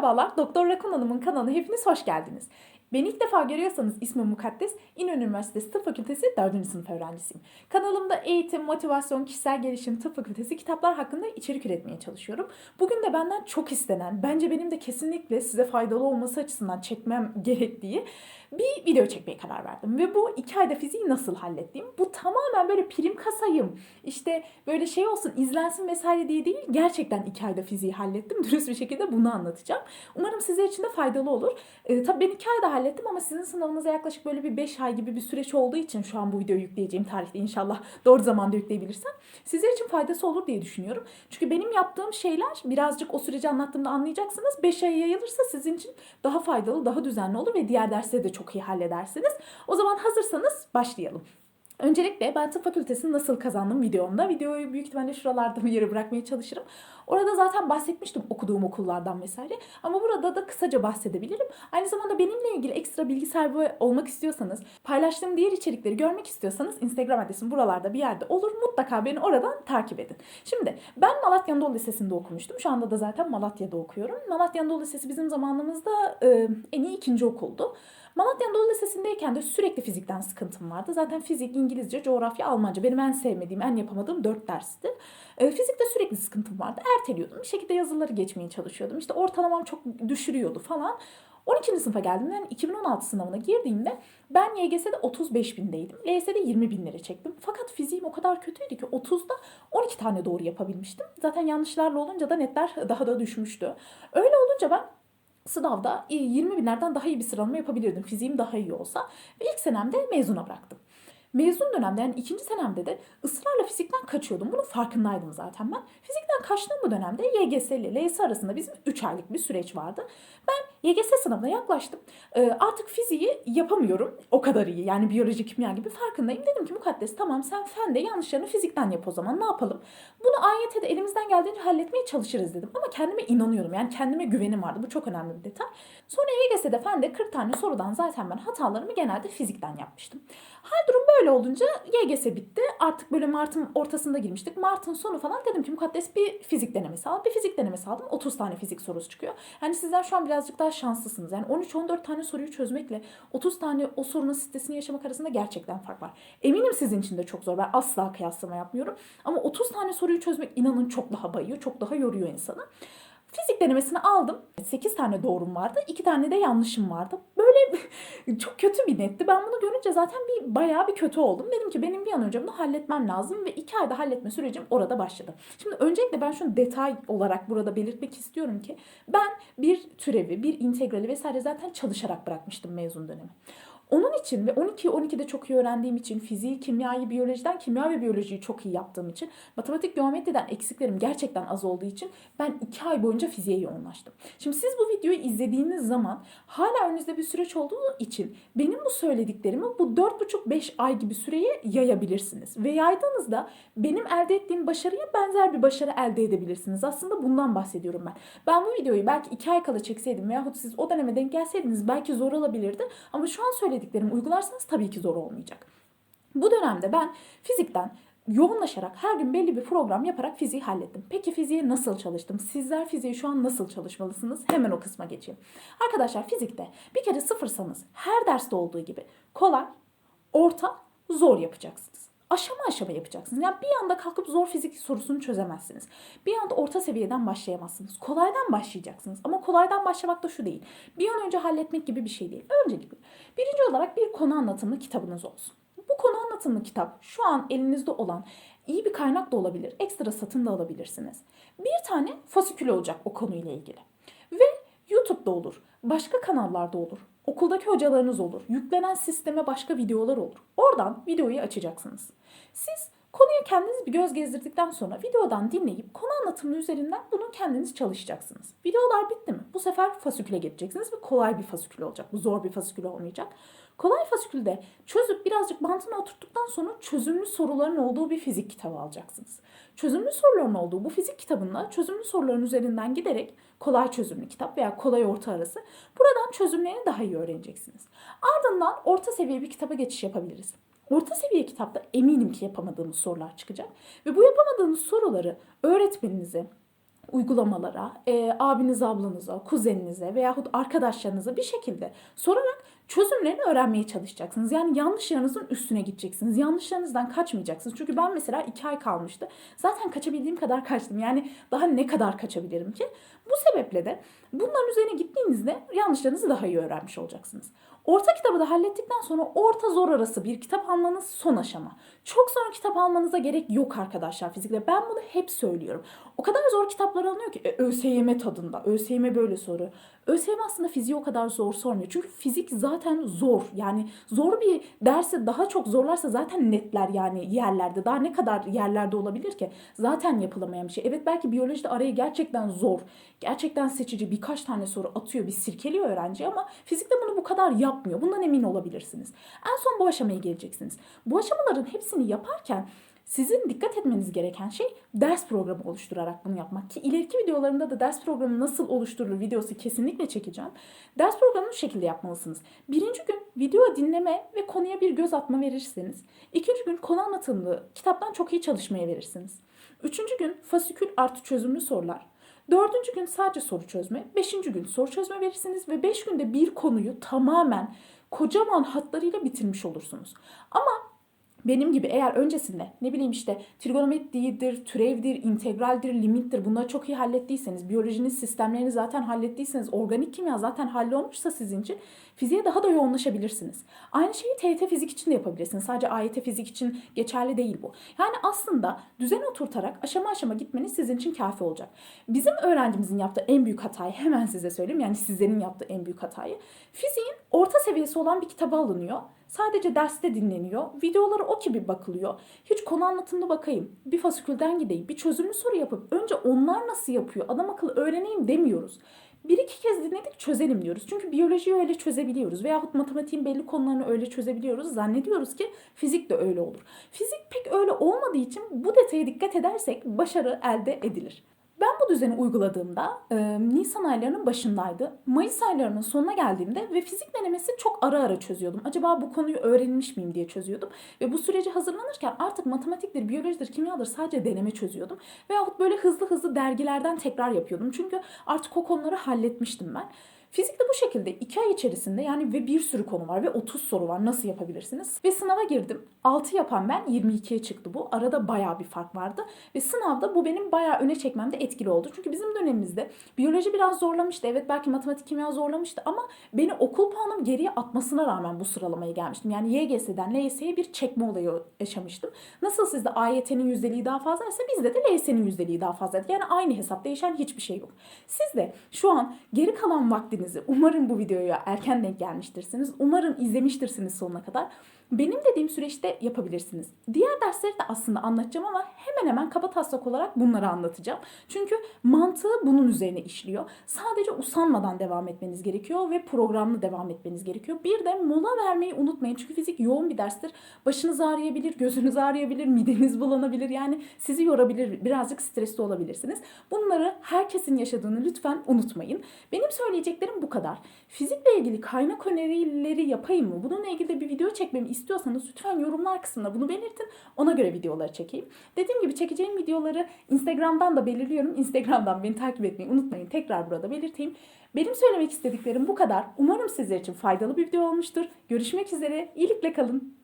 Merhabalar, Doktor Rakun Hanım'ın kanalına hepiniz hoş geldiniz. Beni ilk defa görüyorsanız ismim Mukaddes, İnönü Üniversitesi Tıp Fakültesi 4. sınıf öğrencisiyim. Kanalımda eğitim, motivasyon, kişisel gelişim, tıp fakültesi kitaplar hakkında içerik üretmeye çalışıyorum. Bugün de benden çok istenen, bence benim de kesinlikle size faydalı olması açısından çekmem gerektiği bir video çekmeye karar verdim. Ve bu iki ayda fiziği nasıl hallettiğim. Bu tamamen böyle prim kasayım, işte böyle şey olsun izlensin vesaire diye değil. Gerçekten iki ayda fiziği hallettim. Dürüst bir şekilde bunu anlatacağım. Umarım sizler için de faydalı olur. Ee, tabii ben iki ayda hallettim ama sizin sınavınıza yaklaşık böyle bir 5 ay gibi bir süreç olduğu için şu an bu videoyu yükleyeceğim tarihte inşallah doğru zamanda yükleyebilirsem sizler için faydası olur diye düşünüyorum. Çünkü benim yaptığım şeyler birazcık o süreci anlattığımda anlayacaksınız. 5 aya yayılırsa sizin için daha faydalı, daha düzenli olur ve diğer dersleri de çok iyi halledersiniz. O zaman hazırsanız başlayalım. Öncelikle ben tıp fakültesini nasıl kazandım videomda. Videoyu büyük ihtimalle şuralarda bir yere bırakmaya çalışırım. Orada zaten bahsetmiştim okuduğum okullardan vesaire. Ama burada da kısaca bahsedebilirim. Aynı zamanda benimle ilgili ekstra bilgi sahibi olmak istiyorsanız, paylaştığım diğer içerikleri görmek istiyorsanız Instagram adresim buralarda bir yerde olur. Mutlaka beni oradan takip edin. Şimdi ben Malatya Anadolu Lisesi'nde okumuştum. Şu anda da zaten Malatya'da okuyorum. Malatya Anadolu Lisesi bizim zamanımızda e, en iyi ikinci okuldu. Malatya Anadolu Lisesi'ndeyken de sürekli fizikten sıkıntım vardı. Zaten fizik, İngilizce, coğrafya, Almanca benim en sevmediğim, en yapamadığım dört dersti. E, fizikte sürekli sıkıntım vardı. Erteliyordum. Bir şekilde yazıları geçmeye çalışıyordum. İşte ortalamam çok düşürüyordu falan. 12. sınıfa geldiğimde yani 2016 sınavına girdiğimde ben YGS'de 35 bindeydim. LYS'de 20 binleri çektim. Fakat fiziğim o kadar kötüydü ki 30'da 12 tane doğru yapabilmiştim. Zaten yanlışlarla olunca da netler daha da düşmüştü. Öyle olunca ben sınavda 20 binlerden daha iyi bir sıralama yapabilirdim. Fiziğim daha iyi olsa. Ve ilk senemde mezuna bıraktım. Mezun dönemde yani ikinci senemde de ısrarla fizikten kaçıyordum. Bunun farkındaydım zaten ben. Fizikten kaçtığım bu dönemde YGS ile LYS arasında bizim 3 aylık bir süreç vardı. Ben YGS sınavına yaklaştım. Ee, artık fiziği yapamıyorum. O kadar iyi. Yani biyoloji, kimya gibi farkındayım. Dedim ki mukaddes tamam sen fende yanlışlarını fizikten yap o zaman ne yapalım? Bunu AYT'de elimizden geldiğince halletmeye çalışırız dedim. Ama kendime inanıyordum. Yani kendime güvenim vardı. Bu çok önemli bir detay. Sonra YGS'de fende 40 tane sorudan zaten ben hatalarımı genelde fizikten yapmıştım. Her durum böyle olunca YGS bitti. Artık böyle Mart'ın ortasında girmiştik. Mart'ın sonu falan dedim ki mukaddes bir fizik denemesi al. Bir fizik denemesi aldım. 30 tane fizik sorusu çıkıyor. Yani sizler şu an birazcık daha şanslısınız. Yani 13-14 tane soruyu çözmekle 30 tane o sorunun sitesini yaşamak arasında gerçekten fark var. Eminim sizin için de çok zor. Ben asla kıyaslama yapmıyorum. Ama 30 tane soruyu çözmek inanın çok daha bayıyor. Çok daha yoruyor insanı. Fizik denemesini aldım. 8 tane doğrum vardı. 2 tane de yanlışım vardı. Böyle çok kötü bir netti. Ben bunu görünce zaten bir bayağı bir kötü oldum. Dedim ki benim bir an önce bunu halletmem lazım ve 2 ayda halletme sürecim orada başladı. Şimdi öncelikle ben şunu detay olarak burada belirtmek istiyorum ki ben bir türevi, bir integrali vesaire zaten çalışarak bırakmıştım mezun dönemi. Onun için ve 12-12'de çok iyi öğrendiğim için, fiziği, kimyayı, biyolojiden kimya ve biyolojiyi çok iyi yaptığım için, matematik, geometriden eksiklerim gerçekten az olduğu için ben 2 ay boyunca fiziğe yoğunlaştım. Şimdi siz bu videoyu izlediğiniz zaman hala önünüzde bir süreç olduğu için benim bu söylediklerimi bu 4,5-5 ay gibi süreye yayabilirsiniz. Ve yaydığınızda benim elde ettiğim başarıya benzer bir başarı elde edebilirsiniz. Aslında bundan bahsediyorum ben. Ben bu videoyu belki 2 ay kala çekseydim veyahut siz o döneme denk gelseydiniz belki zor olabilirdi. Ama şu an söylediğim söylediklerimi uygularsanız tabii ki zor olmayacak. Bu dönemde ben fizikten yoğunlaşarak her gün belli bir program yaparak fiziği hallettim. Peki fiziğe nasıl çalıştım? Sizler fiziği şu an nasıl çalışmalısınız? Hemen o kısma geçeyim. Arkadaşlar fizikte bir kere sıfırsanız her derste olduğu gibi kolay, orta, zor yapacaksınız aşama aşama yapacaksınız. Yani bir anda kalkıp zor fizik sorusunu çözemezsiniz. Bir anda orta seviyeden başlayamazsınız. Kolaydan başlayacaksınız. Ama kolaydan başlamak da şu değil. Bir an önce halletmek gibi bir şey değil. Öncelikle birinci olarak bir konu anlatımlı kitabınız olsun. Bu konu anlatımlı kitap şu an elinizde olan iyi bir kaynak da olabilir. Ekstra satın da alabilirsiniz. Bir tane fasikül olacak o konuyla ilgili. Ve YouTube'da olur. Başka kanallarda olur. Okuldaki hocalarınız olur. Yüklenen sisteme başka videolar olur. Oradan videoyu açacaksınız. Siz konuya kendiniz bir göz gezdirdikten sonra videodan dinleyip konu anlatımı üzerinden bunu kendiniz çalışacaksınız. Videolar bitti mi? Bu sefer fasiküle geçeceksiniz ve kolay bir fasikül olacak. Bu zor bir fasikül olmayacak. Kolay fasikülde çözüp birazcık mantığını oturttuktan sonra çözümlü soruların olduğu bir fizik kitabı alacaksınız. Çözümlü soruların olduğu bu fizik kitabında çözümlü soruların üzerinden giderek kolay çözümlü kitap veya kolay orta arası buradan çözümlerini daha iyi öğreneceksiniz. Ardından orta seviye bir kitaba geçiş yapabiliriz. Orta seviye kitapta eminim ki yapamadığımız sorular çıkacak. Ve bu yapamadığınız soruları öğretmeninize, uygulamalara, e, abinize, ablanıza, kuzeninize veyahut arkadaşlarınıza bir şekilde sorarak çözümlerini öğrenmeye çalışacaksınız. Yani yanlışlarınızın üstüne gideceksiniz. Yanlışlarınızdan kaçmayacaksınız. Çünkü ben mesela iki ay kalmıştı. Zaten kaçabildiğim kadar kaçtım. Yani daha ne kadar kaçabilirim ki? Bu sebeple de bunların üzerine gittiğinizde yanlışlarınızı daha iyi öğrenmiş olacaksınız. Orta kitabı da hallettikten sonra orta zor arası bir kitap almanız son aşama. Çok zor kitap almanıza gerek yok arkadaşlar fizikte. Ben bunu hep söylüyorum. O kadar zor kitaplar alınıyor ki e, ÖSYM tadında. ÖSYM böyle soru. ÖSYM aslında fiziği o kadar zor sormuyor. Çünkü fizik zaten zor. Yani zor bir dersi daha çok zorlarsa zaten netler yani yerlerde. Daha ne kadar yerlerde olabilir ki? Zaten yapılamayan bir şey. Evet belki biyolojide araya gerçekten zor, gerçekten seçici birkaç tane soru atıyor, bir sirkeliyor öğrenci ama fizikte bunu bu kadar yapmıyor. Bundan emin olabilirsiniz. En son bu aşamaya geleceksiniz. Bu aşamaların hepsini yaparken sizin dikkat etmeniz gereken şey ders programı oluşturarak bunu yapmak. Ki ileriki videolarımda da ders programı nasıl oluşturulur videosu kesinlikle çekeceğim. Ders programını şu şekilde yapmalısınız. Birinci gün video dinleme ve konuya bir göz atma verirseniz. ikinci gün konu anlatımlı kitaptan çok iyi çalışmaya verirsiniz. Üçüncü gün fasikül artı çözümlü sorular. Dördüncü gün sadece soru çözme. Beşinci gün soru çözme verirsiniz ve beş günde bir konuyu tamamen kocaman hatlarıyla bitirmiş olursunuz. Ama benim gibi eğer öncesinde ne bileyim işte trigonometridir, türevdir, integraldir, limittir bunları çok iyi hallettiyseniz, biyolojinin sistemlerini zaten hallettiyseniz, organik kimya zaten hallolmuşsa sizin için fiziğe daha da yoğunlaşabilirsiniz. Aynı şeyi TYT fizik için de yapabilirsiniz. Sadece AYT fizik için geçerli değil bu. Yani aslında düzen oturtarak aşama aşama gitmeniz sizin için kafi olacak. Bizim öğrencimizin yaptığı en büyük hatayı hemen size söyleyeyim. Yani sizlerin yaptığı en büyük hatayı. Fiziğin orta seviyesi olan bir kitaba alınıyor. Sadece derste dinleniyor. Videoları o gibi bakılıyor. Hiç konu anlatımına bakayım. Bir fasikülden gideyim. Bir çözümlü soru yapıp önce onlar nasıl yapıyor? Adam akıllı öğreneyim demiyoruz. Bir iki kez dinledik çözelim diyoruz. Çünkü biyolojiyi öyle çözebiliyoruz. Veyahut matematiğin belli konularını öyle çözebiliyoruz. Zannediyoruz ki fizik de öyle olur. Fizik pek öyle olmadığı için bu detaya dikkat edersek başarı elde edilir. Ben bu düzeni uyguladığımda e, Nisan aylarının başındaydı. Mayıs aylarının sonuna geldiğimde ve fizik denemesi çok ara ara çözüyordum. Acaba bu konuyu öğrenmiş miyim diye çözüyordum. Ve bu süreci hazırlanırken artık matematiktir, biyolojidir, kimyadır sadece deneme çözüyordum. Veyahut böyle hızlı hızlı dergilerden tekrar yapıyordum. Çünkü artık o konuları halletmiştim ben. Fizikte bu şekilde 2 ay içerisinde yani ve bir sürü konu var ve 30 soru var nasıl yapabilirsiniz? Ve sınava girdim. 6 yapan ben 22'ye çıktı bu. Arada bayağı bir fark vardı. Ve sınavda bu benim bayağı öne çekmemde etkili oldu. Çünkü bizim dönemimizde biyoloji biraz zorlamıştı. Evet belki matematik kimya zorlamıştı ama beni okul puanım geriye atmasına rağmen bu sıralamaya gelmiştim. Yani YGS'den LYS'ye bir çekme olayı yaşamıştım. Nasıl sizde AYT'nin yüzdeliği daha fazlaysa bizde de LYS'nin yüzdeliği daha fazlaydı. Yani aynı hesap değişen hiçbir şey yok. Siz de şu an geri kalan vakti vaktinizi. Umarım bu videoya erken denk gelmiştirsiniz. Umarım izlemiştirsiniz sonuna kadar. Benim dediğim süreçte yapabilirsiniz. Diğer dersleri de aslında anlatacağım ama hemen hemen kaba taslak olarak bunları anlatacağım. Çünkü mantığı bunun üzerine işliyor. Sadece usanmadan devam etmeniz gerekiyor ve programlı devam etmeniz gerekiyor. Bir de mola vermeyi unutmayın. Çünkü fizik yoğun bir derstir. Başınız ağrıyabilir, gözünüz ağrıyabilir, mideniz bulanabilir. Yani sizi yorabilir, birazcık stresli olabilirsiniz. Bunları herkesin yaşadığını lütfen unutmayın. Benim söyleyeceklerim bu kadar. Fizikle ilgili kaynak önerileri yapayım mı? Bununla ilgili de bir video çekmemi istiyorsanız lütfen yorumlar kısmında bunu belirtin. Ona göre videoları çekeyim. Dediğim gibi çekeceğim videoları Instagram'dan da belirliyorum. Instagram'dan beni takip etmeyi unutmayın. Tekrar burada belirteyim. Benim söylemek istediklerim bu kadar. Umarım sizler için faydalı bir video olmuştur. Görüşmek üzere. İyilikle kalın.